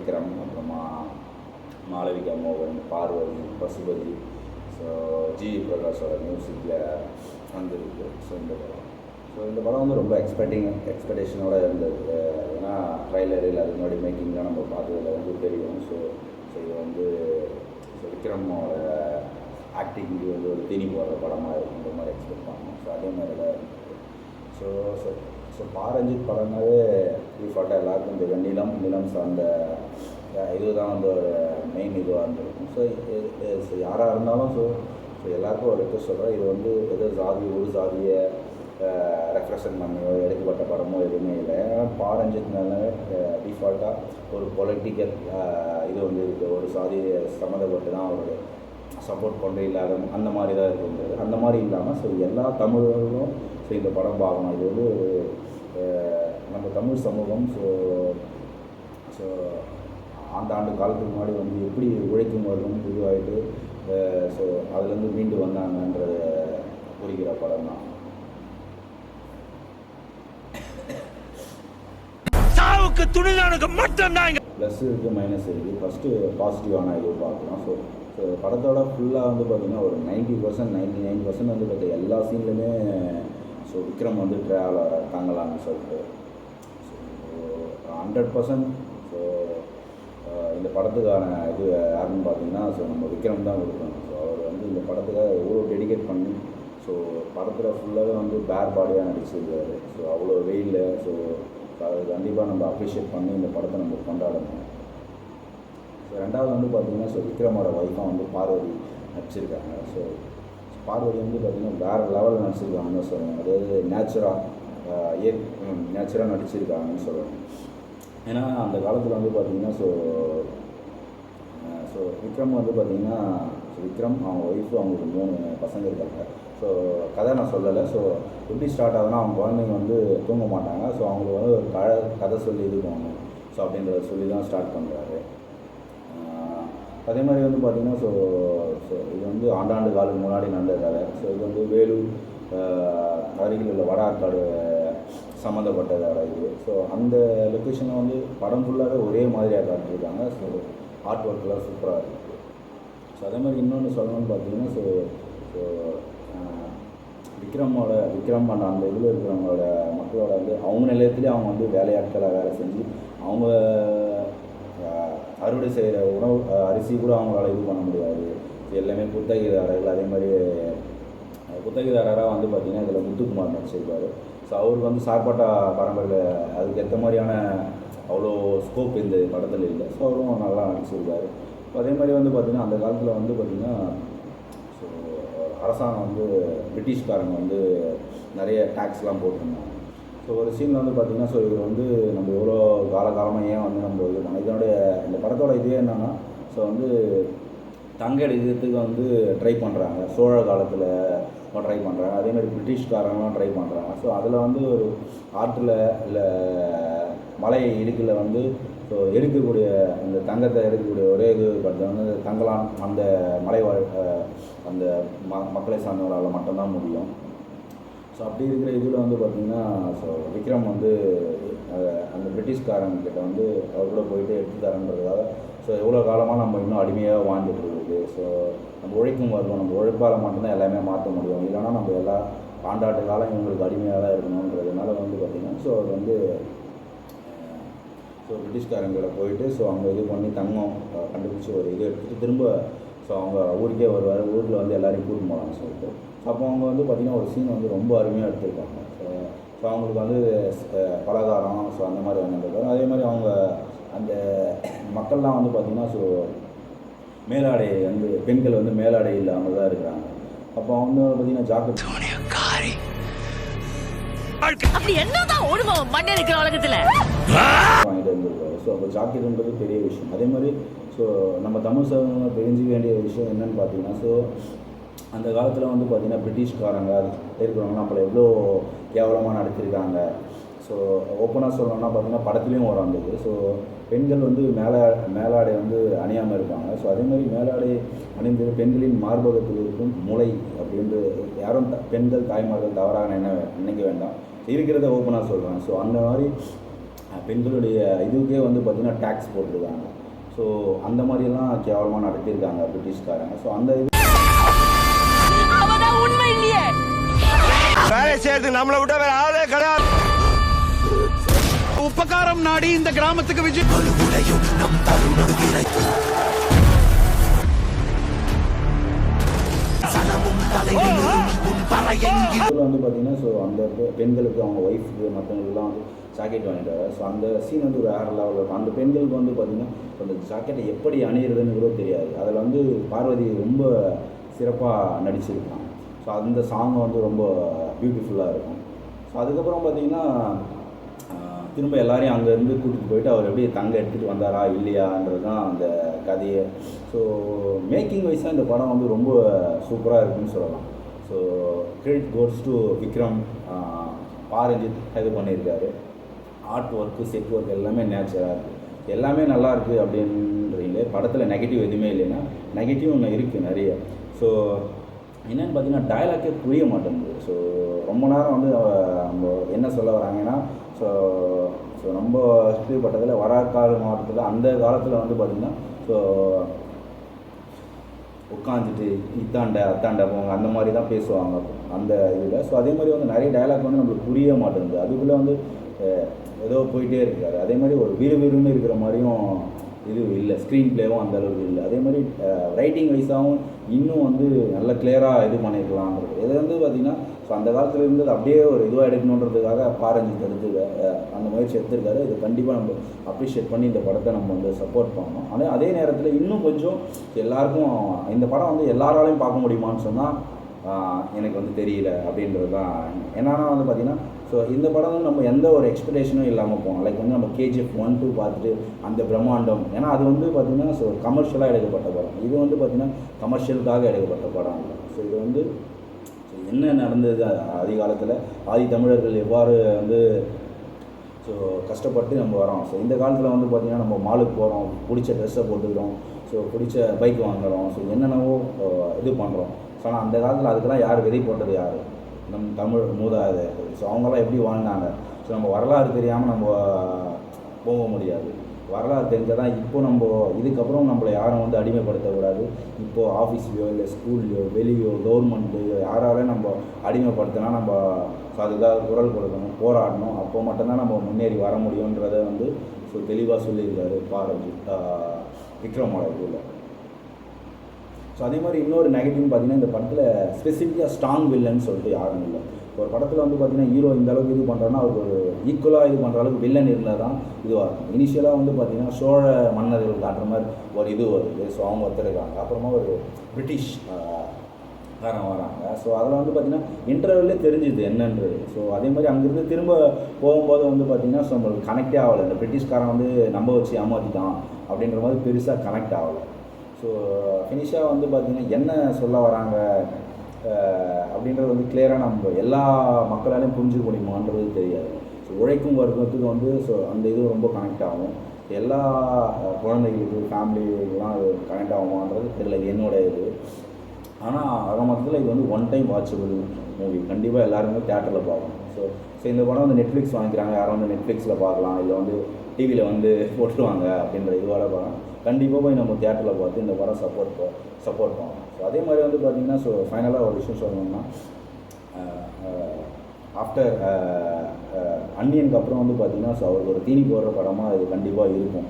விக்ரம் அப்புறமா மாளவிகா மோகன் Parvathy Pasupathi. So G. பிரகாஷோட மியூசிக்கில் வந்திருக்கு. ஸோ இந்த படம். ஸோ இந்த படம் வந்து ரொம்ப எக்ஸ்பெக்டிங் எக்ஸ்பெக்டேஷனோட இருந்தது. ஏன்னா ட்ரைலர் இல்லை அதுக்கு முன்னாடி மேக்கிங்லாம் நம்ம பார்த்ததில் வந்து தெரியும். ஸோ ஸோ இது வந்து ஸோ விக்ரமோட ஆக்டிங்க்கு வந்து ஒரு தீனி போடுற படமாக இருக்குன்ற மாதிரி எக்ஸ்பெக்ட் பண்ணோம். ஸோ அதே மாதிரி தான் இருந்தது. ஸோ ஸோ ஸோ பாரஞ்சித் படம்னாவே டிஃபால்ட்டாக எல்லாருக்கும் தெரியும். நிலம் நிலம் சார்ந்த இதுதான் வந்து ஒரு மெயின் இதுவாக இருந்திருக்கும். ஸோ ஸோ யாராக இருந்தாலும் ஸோ ஸோ எல்லாருக்கும் ஒரு ரெக்வஸ்ட் சொல்கிறேன் இது வந்து எதோ ஜாதி ஒரு சாதியை ரெஃப்ரெஷன் பண்ணியோ எடுக்கப்பட்ட படமோ எதுவுமே இல்லை. ஏன்னா பாரஞ்சித்னால டிஃபால்ட்டாக ஒரு பொலிட்டிக்கல் இது வந்து இருக்குது ஒரு சாதி சம்மந்தப்பட்டு தான் ஒரு சப்போர்ட் பண்ணுற இல்லாத அந்த மாதிரி தான் இருக்கின்றது அந்த மாதிரி இல்லாமல் ஸோ எல்லா தமிழர்களும் ஸோ இந்த படம் பார்க்கணும் இது வந்து ஒரு நம்ம தமிழ் சமூகம் ஸோ ஸோ ஆண்டு ஆண்டு காலத்துக்கு முன்னாடி வந்து எப்படி உழைக்கும் வர்க்கம் இதுவாகிட்டு ஸோ அதுலேருந்து மீண்டு வந்தாங்கன்றத குறிக்கிற படம் தான். சாவுக்கு துணிதானுக்கு மட்டும் தான் ப்ளஸ் இருக்குது மைனஸ் இருக்குது ஃபஸ்ட்டு பாசிட்டிவான இது பார்க்கலாம் ஸோ ஸோ படத்தோட ஃபுல்லாக வந்து பார்த்திங்கன்னா ஒரு ninety percent ninety nine percent வந்து பார்த்திங்க எல்லா சீன்லையுமே ஸோ விக்ரம் வந்து ட்ராவல் தாங்கலாம்னு சொல்லிட்டு. ஸோ ஹண்ட்ரட் பர்சன்ட் ஸோ இந்த படத்துக்கான இது யாருன்னு பார்த்தீங்கன்னா ஸோ நம்ம விக்ரம் தான் கொடுக்கணும். ஸோ அவர் வந்து இந்த படத்துக்காக எவ்வளோ டெடிகேட் பண்ணி ஸோ படத்தில் ஃபுல்லாகவே வந்து பேர் பாடியாக நடிச்சிருக்காரு ஸோ அவ்வளோ வெயில் ஸோ அது கண்டிப்பாக நம்ம அப்ரிஷியேட் பண்ணி இந்த படத்தை நம்ம கொண்டாடணும். ஸோ ரெண்டாவது வந்து பார்த்திங்கன்னா ஸோ விக்ரமோட ஒய்ஃபாக வந்து பார்வதி நடிச்சிருக்காங்க. ஸோ பார்வதி வந்து பார்த்திங்கன்னா வேறு லெவலில் நடிச்சிருக்காங்கன்னு சொல்லணும் அதாவது நேச்சுராக ஏ நேச்சுராக நடிச்சிருக்காங்கன்னு சொல்லணும் ஏன்னா அந்த காலத்தில் வந்து பார்த்திங்கன்னா ஸோ ஸோ விக்ரம் வந்து பார்த்திங்கன்னா விக்ரம் அவங்க ஒய்ஃபு அவங்களுக்கு மூணு பசங்க இருக்காங்க. ஸோ கதை நான் சொல்லலை. ஸோ எப்படி ஸ்டார்ட் ஆகுதுன்னா அவங்க குழந்தைங்க வந்து தூங்க மாட்டாங்க. ஸோ அவங்களுக்கு வந்து ஒரு கதை கதை சொல்லி இது பண்ணணும். ஸோ அப்படின்றத சொல்லி தான் ஸ்டார்ட் பண்ணுறாரு அதே மாதிரி வந்து பார்த்திங்கன்னா ஸோ ஸோ இது வந்து ஆண்டாண்டு காலுக்கு முன்னாடி நடந்த கதை. ஸோ இது வந்து வேலூர் அருகில் உள்ள வட ஆற்காடு சம்மந்தப்பட்ட வேலை இது. ஸோ அந்த லொக்கேஷனில் வந்து படம் ஃபுல்லாகவே ஒரே மாதிரியாக காட்டியிருக்காங்க. ஸோ ஆர்ட் ஒர்க்கெலாம் சூப்பராக இருக்குது ஸோ அதே மாதிரி இன்னொன்று சொல்லணும்னு பார்த்தீங்கன்னா ஸோ ஸோ விக்ரமோட விக்ரம் பண்ண அந்த இதில் இருக்கிறவங்களோட மக்களோட வந்து அவங்க நிலையத்துலேயே அவங்க வந்து வேலையாட்களாக வேலை செஞ்சு அவங்க அறுவடை செய்கிற உணவு அரிசி கூட அவங்களால இது பண்ண முடியாது. எல்லாமே புத்தகிதாரர்கள் அதே மாதிரி புத்தகிதாரராக வந்து பார்த்திங்கன்னா இதில் முத்துக்குமார் நடிச்சிருப்பார். ஸோ அவருக்கு வந்து சாப்பாட்டா பரம்பரையில் அதுக்கு ஏற்ற மாதிரியான அவ்வளோ ஸ்கோப் இந்த படத்தில் இல்லை. ஸோ அவரும் நல்லா நடிச்சிருக்காரு. அதே மாதிரி வந்து பார்த்திங்கன்னா அந்த காலத்தில் வந்து பார்த்திங்கன்னா ஸோ அரசாங்கம் வந்து பிரிட்டிஷ்காரங்க வந்து நிறைய டேக்ஸ்லாம் போட்டிருந்தாங்க. ஸோ ஒரு சீனில் வந்து பார்த்திங்கன்னா ஸோ இவர் வந்து நம்ம எவ்வளோ காலகாலமாக ஏன் வந்து நம்ம இது பண்ணோம் இதனுடைய இந்த படத்தோட இதே என்னென்னா ஸோ வந்து தங்க எழுதியத்துக்கு வந்து ட்ரை பண்ணுறாங்க சோழ காலத்தில் ட்ரை பண்ணுறாங்க அதே மாதிரி ட்ரை பண்ணுறாங்க ஸோ அதில் வந்து ஒரு ஆற்றில் இல்லை மலை இடுக்கில் வந்து ஸோ எடுக்கக்கூடிய அந்த தங்கத்தை எடுக்கக்கூடிய ஒரே இது பார்த்தா வந்து தங்கலாம் அந்த மலை வாழ் அந்த ம மக்களை சார்ந்தவரால் மட்டும்தான் முடியும். ஸோ அப்படி இருக்கிற இதில் வந்து பார்த்திங்கன்னா ஸோ விக்ரம் வந்து அந்த பிரிட்டிஷ்காரங்ககிட்ட வந்து அவர் கூட போயிட்டு எடுத்து தரன்றதுக்காக ஸோ எவ்வளோ காலமாக நம்ம இன்னும் அடிமையாக வாழ்ந்துட்டு இருக்குது ஸோ நம்ம உழைக்கும் வருவோம் நம்ம உழைப்பால் மட்டும்தான் எல்லாமே மாற்ற முடியும். இல்லைன்னா நம்ம எல்லா ஆண்டாண்டு காலம் இவங்களுக்கு அடிமையாக தான் இருக்கணுன்றதுனால வந்து பார்த்திங்கன்னா ஸோ அது வந்து ஸோ பிரிட்டிஷ்காரங்களை போயிட்டு ஸோ அவங்க இது பண்ணி தங்கம் கண்டுபிடிச்சி ஒரு இது எடுத்துகிட்டு திரும்ப ஸோ அவங்க ஊருக்கே வருவார். ஊரில் வந்து எல்லோரையும் கூட்டு போகலாம்னு ஸோ அப்போ அவங்க வந்து பார்த்திங்கன்னா ஒரு சீன் வந்து ரொம்ப அருமையாக எடுத்திருக்காங்க. ஸோ ஸோ அவங்களுக்கு வந்து பலகாரம் ஸோ அந்த மாதிரி வந்துருக்காரு அதே மாதிரி அவங்க அந்த மக்கள்லாம் வந்து பார்த்திங்கன்னா ஸோ மேலாடை வந்து பெண்கள் வந்து மேலாடை இல்லாமல் தான் இருக்கிறாங்க. அப்போ அவங்க பார்த்திங்கன்னா ஜாக்கெட் அப்படி என்னதான் ஓடுமா மண்ணே இருக்கிற உலகத்துல? வாங்கிட்டு வந்திருக்காரு. ஸோ அப்போ ஜாக்கெட்டுன்றது பெரிய விஷயம். அதே மாதிரி ஸோ நம்ம தமிழ் சமூகம் தெரிஞ்சுக்க வேண்டிய விஷயம் என்னன்னு பார்த்தீங்கன்னா ஸோ அந்த காலத்தில் வந்து பார்த்திங்கன்னா பிரிட்டிஷ்காரங்க இருக்கிறவங்க நம்மளை எவ்வளோ கேவலமாக நடத்திருக்காங்க ஸோ ஓப்பனாக சொல்லணும்னா பார்த்தீங்கன்னா படத்துலேயும் வரும் அந்த ஸோ பெண்கள் வந்து மேலா மேலாடை வந்து அணியாமல் இருப்பாங்க. ஸோ அதே மாதிரி மேலாடை அணிந்து பெண்களின் மார்பகத்தில் இருக்கும் முளை அப்படின்ட்டு யாரும் த- பெண்கள் தாய்மார்கள் தவறாக நினை நினைக்க வேண்டாம். இருக்கிறத ஓப்பனாக சொல்கிறாங்க ஸோ அந்த மாதிரி பெண்களுடைய இதுக்கே வந்து பார்த்திங்கன்னா டேக்ஸ் போட்டிருக்காங்க. ஸோ அந்த மாதிரியெல்லாம் கேவலமாக நடத்தியிருக்காங்க பிரிட்டிஷ்காரங்க. ஸோ அந்த இது இல்லையே. வேலை செய்யறது நம்மளை விட வேற ஆளே கிடையாது. உப்பகாரம் நாடி இந்த கிராமத்துக்கு விஜய் வந்து பார்த்தீங்கன்னா ஸோ அந்த பெண்களுக்கு அவங்க ஒய்ஃபுக்கு மற்றவங்களுக்குலாம் வந்து ஜாக்கெட் வாங்கிட்டு வர ஸோ அந்த சீன் வந்து வேறு லெவலில் இருக்கும். அந்த பெண்களுக்கு வந்து பார்த்தீங்கன்னா அந்த ஜாக்கெட்டை எப்படி அணியிறதுன்னு கூட தெரியாது. அதில் வந்து பார்வதி ரொம்ப சிறப்பாக நடிச்சிருக்காங்க. ஸோ அந்த சாங் வந்து ரொம்ப பியூட்டிஃபுல்லாக இருக்கும். ஸோ அதுக்கப்புறம் பார்த்தீங்கன்னா திரும்ப எல்லாரையும் அங்கேருந்து கூட்டிகிட்டு போயிட்டு அவர் எப்படி தங்க எடுத்துகிட்டு வந்தாரா இல்லையான்றது தான் அந்த கதையை. ஸோ மேக்கிங் வைஸாக இந்த படம் வந்து ரொம்ப சூப்பராக இருக்குன்னு சொல்லலாம். So credit goes to Vikram. Pa Ranjith இது பண்ணியிருக்காரு. ஆர்ட் ஒர்க்கு செட் ஒர்க் எல்லாமே நேச்சராக இருக்குது எல்லாமே நல்லா இருக்குது அப்படின்றீங்களே படத்தில் நெகட்டிவ் எதுவுமே இல்லைன்னா நெகட்டிவ் ஒன்று இருக்குது நிறைய. ஸோ என்னென்னு பார்த்தீங்கன்னா டயலாக்கே புரிய மாட்டேங்குது. ஸோ ரொம்ப நேரம் வந்து நம்ம என்ன சொல்ல வராங்கன்னா ஸோ ஸோ நம்ம கீழ்பட்டதில் வராக்காடு மாவட்டத்தில் அந்த காலத்தில் வந்து பார்த்திங்கன்னா ஸோ உட்காந்துட்டு இத்தாண்ட அத்தாண்ட போங்க அந்த மாதிரி தான் பேசுவாங்க. அந்த இதில். ஸோ அதே மாதிரி வந்து நிறைய டயலாக் வந்து நம்மளுக்கு புரிய மாட்டேங்குது. அதுக்குள்ளே வந்து ஏதோ போயிட்டே இருக்காரு. அதே மாதிரி ஒரு விறுவிறுன்னு இருக்கிற மாதிரியும் இது இல்லை. ஸ்க்ரீன் பிளேவும் அந்த அளவுக்கு இல்லை. அதே மாதிரி ரைட்டிங் வைஸாகவும் இன்னும் வந்து நல்ல கிளியராக இது பண்ணியிருக்கலாம் இது வந்து பார்த்திங்கன்னா ஸோ அந்த காலத்தில் இருந்தது அப்படியே ஒரு இதுவாக எடுக்கணுன்றதுக்காக பாரஞ்சித் எடுத்து அந்த முயற்சி எடுத்திருக்காரு. இது கண்டிப்பாக நம்ம அப்ரிஷியேட் பண்ணி இந்த படத்தை நம்ம வந்து சப்போர்ட் பண்ணணும். ஆனால் அதே நேரத்தில் இன்னும் கொஞ்சம் எல்லாருக்கும் இந்த படம் வந்து எல்லாராலையும் பார்க்க முடியுமான்னு சொன்னால் எனக்கு வந்து தெரியல அப்படின்றது தான் என்னன்னா வந்து பார்த்திங்கன்னா ஸோ இந்த படம் வந்து நம்ம எந்த ஒரு எக்ஸ்பெக்டேஷனும் இல்லாமல் போகணும் லைக் வந்து நம்ம கேஜிஎஃப் ஒன் டூ பார்த்துட்டு அந்த பிரம்மாண்டம். ஏன்னா அது வந்து பார்த்திங்கன்னா ஸோ கமர்ஷியலாக எடுக்கப்பட்ட படம். இது வந்து பார்த்திங்கன்னா கமர்ஷியலுக்காக எடுக்கப்பட்ட படம். ஸோ இது வந்து ஸோ என்ன நடந்தது ஆதி காலத்தில் ஆதி தமிழர்கள் எவ்வாறு வந்து ஸோ கஷ்டப்பட்டு நம்ம வரோம்? ஸோ இந்த காலத்தில் வந்து பார்த்திங்கன்னா நம்ம மாலுக்கு போகிறோம் பிடிச்ச ட்ரெஸ்ஸை போட்டுக்கிறோம். ஸோ பிடிச்ச பைக் வாங்குறோம். ஸோ என்னென்னவோ இது பண்ணுறோம் ஸோ ஆனால் அந்த காலத்தில் அதுக்கெல்லாம் யார் விதை போட்டது யார்? நம் தமிழ் மூதாதையர்கள். ஸோ அவங்கெல்லாம் எப்படி வாழ்ந்தாங்க? ஸோ நம்ம வரலாறு தெரியாமல் நம்ம போக முடியாது. வரலாறு தெரிஞ்சால் தான் இப்போ நம்ம இதுக்கப்புறம் நம்மளை யாரும் வந்து அடிமைப்படுத்தக்கூடாது. இப்போது ஆஃபீஸ்லையோ இல்லை ஸ்கூல்லையோ வெளியோ கவர்மெண்ட்லையோ யாராலையும் நம்ம அடிமைப்படுத்தினா நம்ம அதுக்காக குரல் கொடுக்கணும் போராடணும். அப்போ மட்டும்தான் நம்ம முன்னேறி வர முடியுன்றதை வந்து ஸோ தெளிவாக சொல்லியிருக்காரு பாரதி விக்ரமோட இதில் ஸோ அதே மாதிரி இன்னொரு நெகட்டிவ்னு பார்த்தீங்கன்னா இந்த படத்தில் ஸ்பெசிஃபிக்காக ஸ்ட்ராங் வில்லன் சொல்லிட்டு யாரும் இல்லை. ஒரு படத்தில் வந்து பார்த்தீங்கன்னா ஹீரோ இந்த அளவுக்கு இது பண்ணுறோன்னா அவர் ஒரு ஈக்குவலாக இது பண்ணுற அளவுக்கு வில்லன் இருந்தால் தான் இதுவாக இருக்கும். இனிஷியலாக வந்து பார்த்தீங்கன்னா சோழ மன்னர்கள் காட்டுற மாதிரி ஒரு இது வருது. ஸோ அவங்க ஒருத்தர் இருக்காங்க. அப்புறமா ஒரு பிரிட்டிஷ் காரணம் வராங்க. ஸோ அதில் வந்து பார்த்தீங்கன்னா இன்டர்வியூலே தெரிஞ்சுது என்னன்றது. ஸோ அதே மாதிரி அங்கேருந்து திரும்ப போகும்போது வந்து பார்த்தீங்கன்னா ஸோ நம்மளுக்கு கனெக்டே ஆகலை. இந்த பிரிட்டிஷ்காரன் வந்து நம்ப வச்சு ஏமாற்றிட்டான் அப்படின்ற மாதிரி பெருசாக கனெக்ட் ஆகலை. ஸோ ஃபினிஷாக வந்து பார்த்திங்கன்னா என்ன சொல்ல வராங்க? அப்படின்றது வந்து கிளியராக நம்ம எல்லா மக்களாலையும் புரிஞ்சுக்க முடியுமான்றது தெரியாது. ஸோ உழைக்கும் வர்க்கத்துக்கு வந்து ஸோ அந்த இது ரொம்ப கனெக்ட் ஆகும். எல்லா குழந்தைகளுக்கு ஃபேமிலிக்கெலாம் அது கனெக்ட் ஆகுமான்றது தெரியல. இது என்னோட இது. ஆனால் ஆக மொத்தத்தில் இது வந்து ஒன் டைம் வாட்சபிள் மூவி கண்டிப்பாக எல்லாருமே தேட்டரில் பார்க்கணும். ஸோ ஸோ இந்த படம் வந்து நெட்ஃப்ளிக்ஸ் வாங்கிக்கிறாங்க. யாரும் வந்து நெட்ஃப்ளிக்ஸில் பார்க்கலாம். இல்லை வந்து டிவியில் வந்து போட்டுருவாங்க அப்படின்ற இதுவாக படம் கண்டிப்பாக போய் நம்ம தேட்டரில் பார்த்து இந்த படம் சப்போர்ட் சப்போர்ட் பண்ணலாம் ஸோ அதே மாதிரி வந்து பார்த்திங்கன்னா ஸோ ஃபைனலாக ஒரு விஷயம் சொல்லணும்னா ஆஃப்டர் அன்னியனுக்கு அப்புறம் வந்து பார்த்திங்கன்னா ஸோ அவருக்கு ஒரு தீனி போடுற படமாக இது கண்டிப்பாக இருக்கும்.